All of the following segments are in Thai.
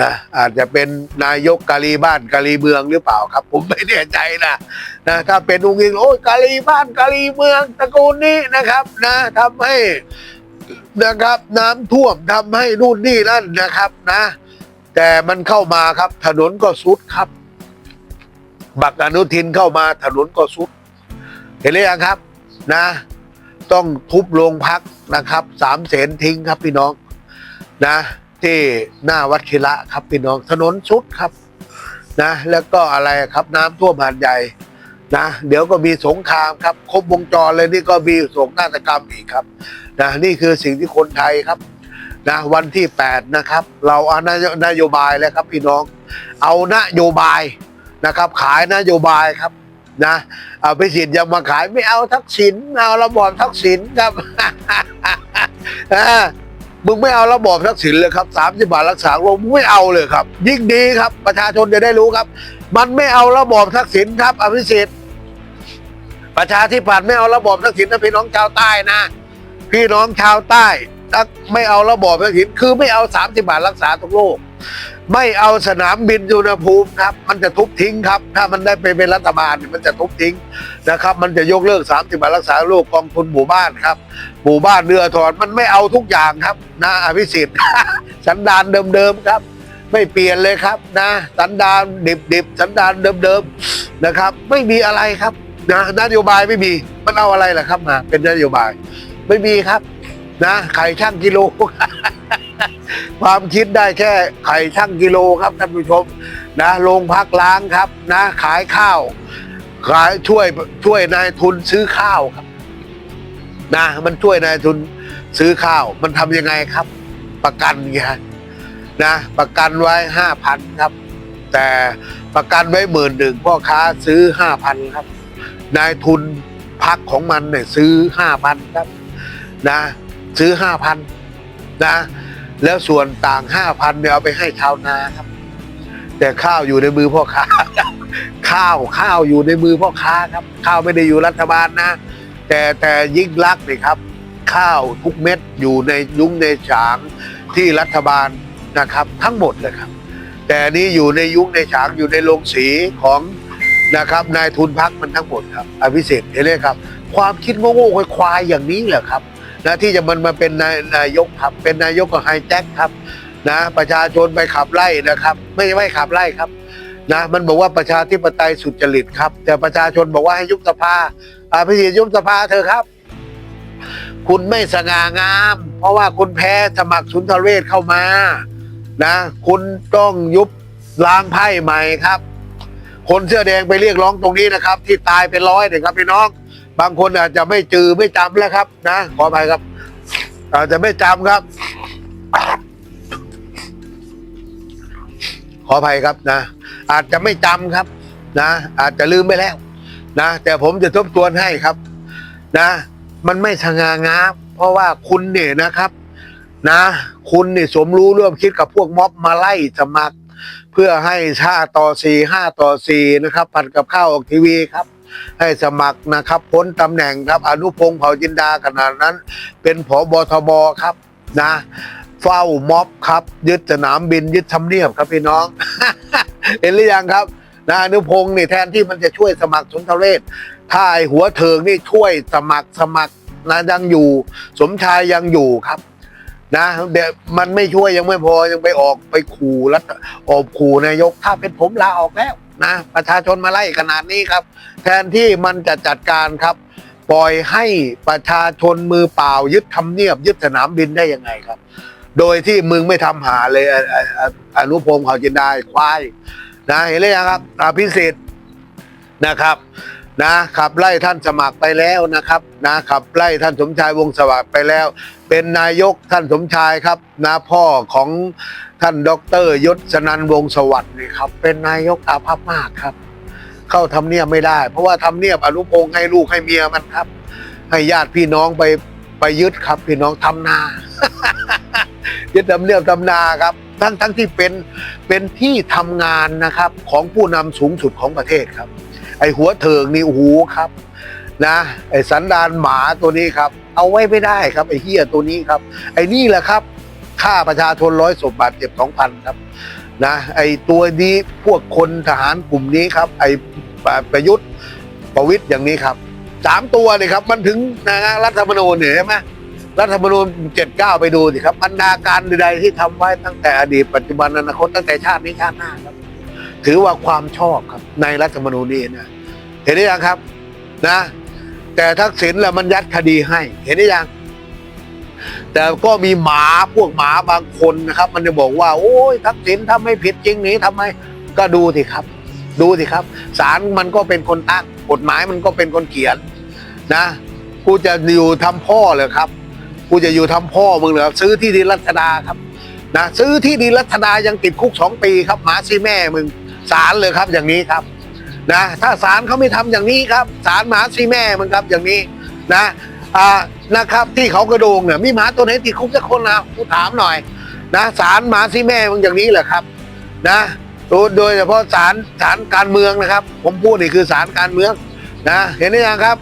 นะอาจจะเป็นนายกกาลีบ้านกาลีเมืองหรือเปล่าครับ ผมไม่แน่ใจนะนะถ้าเป็นองค์อิงโอ้ยกาลีบ้านกาลีเมืองตระกูลนี้นะครับนะทำให้นะครับน้ำท่วมทำให้นู่นนี่นั่นนะครับนะ แต่มันเข้ามาครับ ถนนก็สุดครับ บักอนุทินเข้ามาถนนก็สุด เห็นหรือยังครับนะ ต้องทุบโรงพักนะครับสามเสนทิ้งครับพี่น้องนะ ที่หน้าวัดคิระครับพี่น้องถนนสุดครับนะ แล้วก็อะไรครับน้ำท่วมหาดใหญ่นะ เดี๋ยวก็มีสงครามครับ ครบวงจรเลยนี่ก็มีโศกนาฏกรรมอีกครับนะนี่คือสิ่งที่คนไทยครับนะวันที่ 8 นะครับ เราเอานโยนยบายแล้วครับพี่น้อง เอานโยบายนะครับ ขายนโยบายครับนะเอาไปสิทธิ์ยังมาขายไม่เอาทักษิณเอาระบอบทักษิณครับ มึงไม่เอาระบอบทักษิณเลยครับสามสิบบาทรักษาโรคมึงไม่เอาเลยครับ ยิ่งดีครับ ประชาชนจะได้รู้ครับ มันไม่เอาระบอบทักษิณครับ อภิสิทธิ์ ประชาธิปัตย์ไม่เอาระบอบทักษิณนะพี่น้องชาวใต้นะ พี่น้องชาวใต้ไม่เอาระบอบทักษิณคือไม่เอาสามสิบบาทรักษาทุกโรค ไม่เอาสนามบินสุวรรณภูมิครับ มันจะทุบทิ้งครับ ถ้ามันได้ไปเป็นรัฐบาลมันจะทุบทิ้งนะครับ มันจะยกเลิกสามสิบาทรักษาโรคกองทุนหมู่บ้านครับหมู่บ้านเรือถอนมันไม่เอาทุกอย่างครับนะอภิสิทธิ์สันดานเดิมๆครับ ไม่เปลี่ยนเลยครับนะ สันดานดิบๆสันดานเดิมๆนะครับ ไม่มีอะไรครับนะนโยบายไม่มีมันเอาอะไรล่ะครับมาเป็นนโยบาย ไม่มีครับ นะไข่ช่างกิโล ความคิดได้แค่ไข่ช่างกิโลครับท่านผู้ชมนะโรงพักล้างครับนะขายข้าว ขายช่วยช่วยนายทุนซื้อข้าวครับนะมันช่วยนายทุนซื้อข้าว มันทำยังไงครับ ประกันไงนะ ประกันไว้ห้าพันครับ แต่ประกันไว้หมื่นหนึ่งพ่อค้าซื้อห้าพันครับ นายทุนพักของมันเนี่ยซื้อห้าพันครับ นะ ซื้อห้าพันนะ แล้วส่วนต่างห้าพันเนี่ยเอาไปให้ชาวนาครับ แต่ข้าวอยู่ในมือพ่อค้า ข้าวข้าวอยู่ในมือพ่อค้าครับ ข้าวไม่ได้อยู่รัฐบาลนะ แต่แต่ยิ่งรักษณ์นี่ครับ ข้าวทุกเม็ดอยู่ในยุ้งในฉางที่รัฐบาลนะครับ ทั้งหมดเลยครับ แต่นี้อยู่ในยุ้งในฉางอยู่ในโรงสีของนะครับนายทุนพักมันทั้งหมดครับอภิเศษเห็นไหมครับ ความคิดโง่ๆควายอย่างนี้แหละครับ นะที่จะมันมาเป็นนายนายกครับ เป็นนายกก็ไฮแจ็คครับนะประชาชนไปขับไล่นะครับ ไม่ไม่ขับไล่ครับนะมันบอกว่าประชาธิปไตยสุจริตครับ แต่ประชาชนบอกว่าให้ยุบสภาอาพิธียุบสภาเธอครับ คุณไม่สง่างาม เพราะว่าคุณแพ้สมัครสุนทรเวชเข้ามานะ คุณต้องยุบล้างไพ่ใหม่ครับ คนเสื้อแดงไปเรียกร้องตรงนี้นะครับ ที่ตายเป็นร้อยเนี่ยครับพี่น้อง บางคนอาจจะไม่จือไม่จำแล้วครับนะขออภัยครับ อาจจะไม่จำครับ ขออภัยครับนะ อาจจะไม่จำครับนะ อาจจะลืมไปแล้ว นะ แต่ผมจะทบทวนให้ครับ นะ มันไม่สง่างาม เพราะว่าคุณเนี่ยนะครับ นะ คุณเนี่ยสมรู้ร่วมคิดกับพวกม็อบมาไล่สมัคร เพื่อให้ห้าต่อสี่ห้าต่อสี่นะครับผัดกับข้าวออกทีวีครับ ให้สมัครนะครับพ้นตำแหน่งครับอนุพงศ์เผ่าจินดาขนาดนั้น เป็นผอบทบครับนะเฝ้าม็อบครับ ยึดสนามบินยึดทำเนียบครับพี่น้อง เห็นหรือยังครับนะอนุพงศ์นี่แทนที่มันจะช่วยสมัครสุนทรเวชถ้าไอหัวเถิงนี่ช่วยสมัครสมัครนะยังอยู่ สมชายยังอยู่ครับนะเดี๋ยวมันไม่ช่วยยังไม่พอยังไปออกไปขู่รัฐออกขู่นายกถ้าเป็นผมลาออกแล้ว นะประชาชนมาไล่ขนาดนี้ครับ แทนที่มันจะจัดการครับ ปล่อยให้ประชาชนมือเปล่า ยึดทำเนียบ ยึดสนามบินได้ยังไงครับ โดยที่มึงไม่ทำหาเลยอะอะอะอนุพงศ์เขาจินดาควายนะเห็นหรือยังครับอภิสิทธิ์นะครับนะขับไล่ท่านสมัครไปแล้วนะครับนะขับไล่ท่านสมชายวงสวัสดิ์ไปแล้ว เป็นนายกท่านสมชายครับนะพ่อของ ท่านดอกเตอรยศนันวงสวัสดิ์นี่ครับ เป็นนายกอาภัพมากครับ เข้าทำเนียบไม่ได้ เพราะว่าทำเนียบอนุพงศ์ให้ลูกให้เมียมันครับ ให้ญาติพี่น้องไปไปยึดครับพี่น้องทำนา ยึดทำเนียบทำนาครับ ทั้งทั้งที่เป็นเป็นที่ทำงานนะครับ ของผู้นำสูงสุดของประเทศครับ ไอหัวเถิงนี่โอ้โหครับนะไอสันดานหมาตัวนี้ครับ เอาไว้ไม่ได้ครับไอเฮียตัวนี้ครับ ไอนี่แหละครับ ฆ่าประชาชนร้อยศพบาดเจ็บสองพันครับนะไอตัวนี้พวกคนทหารกลุ่มนี้ครับ ไอประยุทธ์ประวิทย์อย่างนี้ครับสามตัวเลยครับ มันถึงนะรัฐธรรมนูญเนี่ยใช่ไหมรัฐธรรมนูญเจ็ดเก้าไปดูสิครับบรรดาการใดๆที่ทำไว้ตั้งแต่อดีตปัจจุบันอนาคตตั้งแต่ชาตินี้ชาติหน้าครับ ถือว่าความชอบครับ ในรัฐธรรมนูญนี้นะเห็นได้ยังครับนะ แต่ทักษิณแหละมันยัดคดีให้ เห็นได้ยัง แต่ก็มีหมาพวกหมาบางคนนะครับ มันจะบอกว่า โอ้ยทักษิณทำไม่ผิดจริงนี้ทำไมก็ดูสิครับ ดูสิครับศาลมันก็เป็นคนตั้งกฎหมายมันก็เป็นคนเขียนนะกูจะอยู่ทำพ่อเหรอครับกูจะอยู่ทำพ่อมึงเหรอซื้อที่ดินรัชดาครับนะซื้อที่ดินรัชดายังติดคุกสองปีครับหมาซีแม่มึงศาลเลยครับอย่างนี้ครับนะถ้าศาลเขาไม่ทำอย่างนี้ครับศาลหมาซีแม่มึงครับอย่างนี้นะ อ่านะครับ ที่เขากระโดงเนี่ยมีหมาตัวไหนติดคุกสักคนนะกูถามหน่อย นะศาลหมาซีแม่มึงอย่างนี้แหละครับ นะโดยโดยเฉพาะศาลศาลการเมืองนะครับ ผมพูดนี่คือศาลการเมืองนะเห็นหรือยังครับ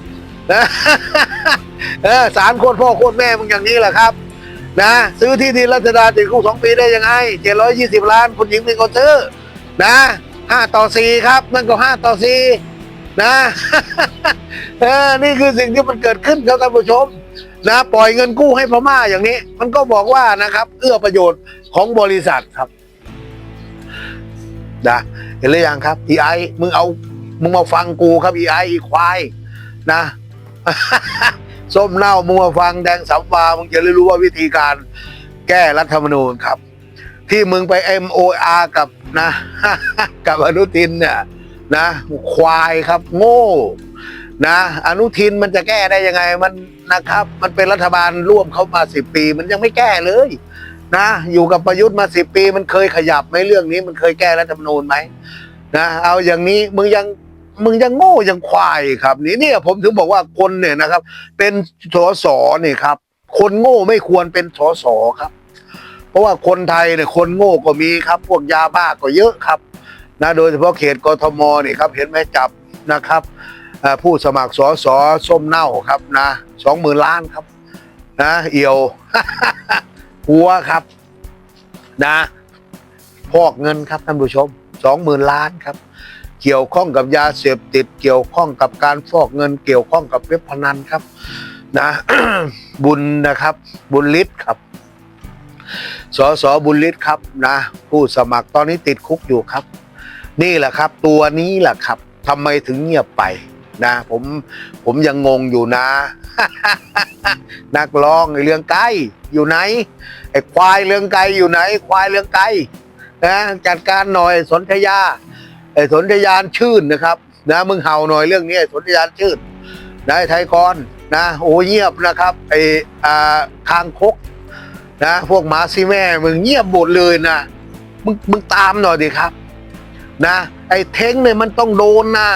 นะเออศาลโคตรพ่อโคตรแม่มึงอย่างนี้แหละครับ นะ ซื้อที่ดินรัชดาติดคุกสองปีได้ยังไงเจ็ดร้อยยี่สิบล้านคุณหญิงเป็นคนซื้อนะห้าต่อสี่ครับนั่นก็ห้าต่อสี่ นะเออนี่คือสิ่งที่มันเกิดขึ้นครับท่านผู้ชม นะปล่อยเงินกู้ให้พม่าอย่างนี้ มันก็บอกว่านะครับ เอื้อประโยชน์ของบริษัทครับนะเห็นหรือยังครับอีไอมึงเอามึงมาฟังกูครับอีไออีควายนะส้มเน่ามึงมาฟังแดงสัมวามึงจะได้รู้ว่าวิธีการแก้รัฐธรรมนูญครับ ที่มึงไป MOR กับนะ กับอนุทินเนี่ย นะ ควายครับ โง่นะอนุทินมันจะแก้ได้ยังไงมันนะครับ มันเป็นรัฐบาลร่วมเขามาสิบปี มันยังไม่แก้เลยนะอยู่กับประยุทธ์มาสิบปี มันเคยขยับไหมเรื่องนี้ มันเคยแก้รัฐธรรมนูญไหมนะเอาอย่างนี้มึงยังมึงยังโง่ยังควายครับนี่เนี่ยผมถึงบอกว่าคนเนี่ยนะครับ เป็นสสเนี่ยครับ คนโง่ไม่ควรเป็นสสครับ เพราะว่าคนไทยเนี่ยคนโง่ก็มีครับ พวกยาบ้าก็เยอะครับ นะโดยเฉพาะเขตกทมนี่ครับเห็นไหมจับนะครับผู้สมัครสอสอส้มเน่าครับนะสองหมื่นล้านครับนะเอี่ยวหัวครับนะพอกเงินครับท่านผู้ชมสองหมื่นล้านครับ เกี่ยวข้องกับยาเสพติด เกี่ยวข้องกับการฟอกเงิน เกี่ยวข้องกับเว็บพนันครับนะบุญนะครับบุญฤทธิ์ครับสอสอบุญฤทธิ์ครับนะผู้สมัครตอนนี้ติดคุกอยู่ครับ นี่แหละครับ ตัวนี้แหละครับทำไมถึงเงียบไปนะ ผมผมยังงงอยู่นะ นักร้องไอเรื่องไก่อยู่ไหนไอ้ควายเรื่องไก่อยู่ไหน ควายเรื่องไก่นะจัดการหน่อยสนธยาไอ้สนธยานชื่นนะครับ นะมึงเห่าหน่อยเรื่องนี้สนธยานชื่นนะไอ้ไทยกรนะโอ้เงียบนะครับไอ้อ่าคางคกนะพวกหมาซีแม่มึงเงียบหมดเลยนะมึงมึงตามหน่อยดิครับ นะ ไอ้เท้งเนี่ยมันต้องโดนนะ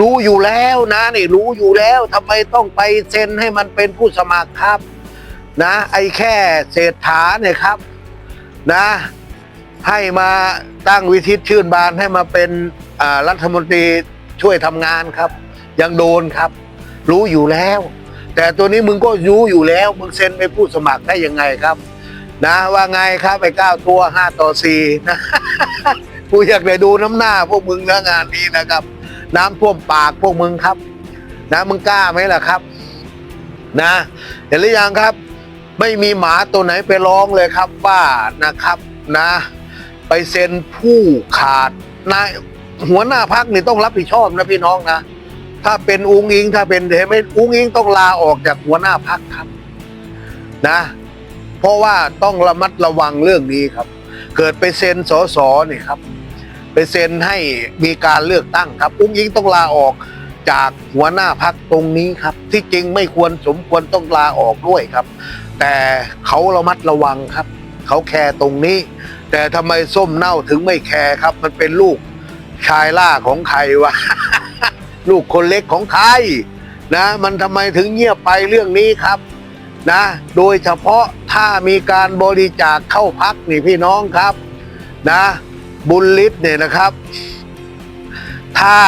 รู้อยู่แล้วนะนี่รู้อยู่แล้วทำไมต้องไปเซ็นให้มันเป็นผู้สมัครครับ นะ ไอ้แค่เศรษฐาเนี่ยครับ นะ ให้มาตั้งวิทิตชื่นบานให้มาเป็นรัฐมนตรีช่วยทำงานครับ ยังโดนครับ รู้อยู่แล้ว แต่ตัวนี้มึงก็รู้อยู่แล้ว มึงเซ็นเป็นผู้สมัครได้ยังไงครับนะว่าไงครับไอ้เก้าตัวห้าต่อสี่นะ กูอยากไปดูน้ำหน้าพวกมึงนะงานนี้นะครับ น้ำท่วมปากพวกมึงครับ นะมึงกล้าไหมล่ะครับ นะ เห็นหรือยังครับ ไม่มีหมาตัวไหนไปร้องเลยครับว่านะครับนะ ไปเซ็นผู้ขาดนายหัวหน้าพักนี่ต้องรับผิดชอบนะพี่น้องนะถ้าเป็นอุ้งอิงถ้าเป็นเห็นไหมอุ้งอิงต้องลาออกจากหัวหน้าพักครับนะ เพราะว่าต้องระมัดระวังเรื่องนี้ครับ เกิดไปเซ็นสอสอนี่ครับ ไปเซ็นให้มีการเลือกตั้งครับ อุ้งอิงต้องลาออกจากหัวหน้าพักตรงนี้ครับ ที่จริงไม่ควรสมควรต้องลาออกด้วยครับ แต่เขาระมัดระวังครับ เขาแคร์ตรงนี้ แต่ทำไมส้มเน่าถึงไม่แคร์ครับ มันเป็นลูกชายล่าของใครวะ ลูกคนเล็กของใครนะ มันทำไมถึงเงียบไปเรื่องนี้ครับนะ โดยเฉพาะถ้ามีการบริจาคเข้าพักนี่พี่น้องครับนะ บุญฤทธิ์เนี่ยนะครับ ถ้า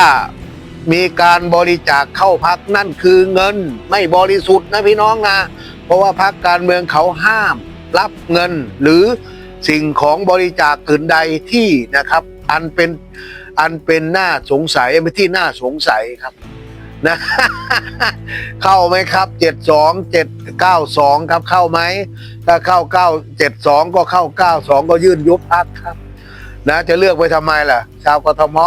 มีการบริจาคเข้าพักนั่นคือเงินไม่บริสุทธิ์นะพี่น้องนะ เพราะว่าพักการเมืองเขาห้าม รับเงินหรือสิ่งของบริจาคอื่นใดที่นะครับ อันเป็นอันเป็นหน้าสงสัยไม่ที่น่าสงสัยครับนะเข้าไหมครับเจ็ดสองเจ็ดเก้าสองครับเข้าไหมถ้าเข้าเก้าเจ็ดสองก็เข้าเก้าสองก็ยื่นยุบพักครับ นะจะเลือกไปทำไมล่ะ ชาวกทม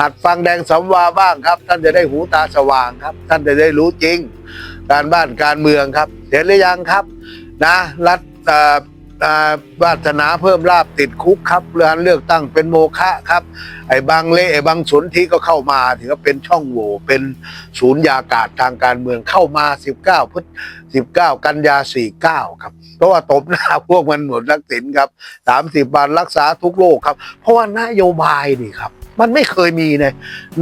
หัดฟังแดงสำวาบ้างครับ ท่านจะได้หูตาสว่างครับ ท่านจะได้รู้จริง การบ้านการเมืองครับเห็นหรือยังครับ นะ รัฐวาสนาเพิ่มลาบติดคุกครับเรื่องเลือกตั้งเป็นโมฆะครับ ไอ้บางเละไอ้บางสนที่ก็เข้ามาถือว่าเป็นช่องโหว่เป็นศูนย์ยากาศทางการเมืองเข้ามา 19พฤษ19 กันยา 49 ครับ เพราะว่าตบหน้าพวกมันหมดรักสินครับ30บบาทรักษาทุกโรคครับ เพราะว่านโยบายนี่ครับ มันไม่เคยมีใน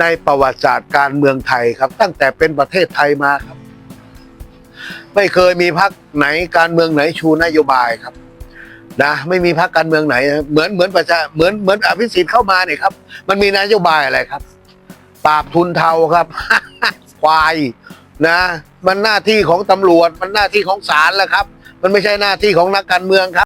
ในประวัติศาสตร์การเมืองไทยครับ ตั้งแต่เป็นประเทศไทยมาครับ ไม่เคยมีพรรคไหนการเมืองไหนชูนโยบายครับนะไม่มีพรรคการเมืองไหน เหมือนเหมือนประชาเหมือนเหมือนอภิสิทธิ์เข้ามาเนี่ยครับ มันมีนโยบายอะไรครับ ปราบทุนเทาครับควายนะ มันหน้าที่ของตำรวจ มันหน้าที่ของศาลแล้วครับ มันไม่ใช่หน้าที่ของนักการเมืองครับ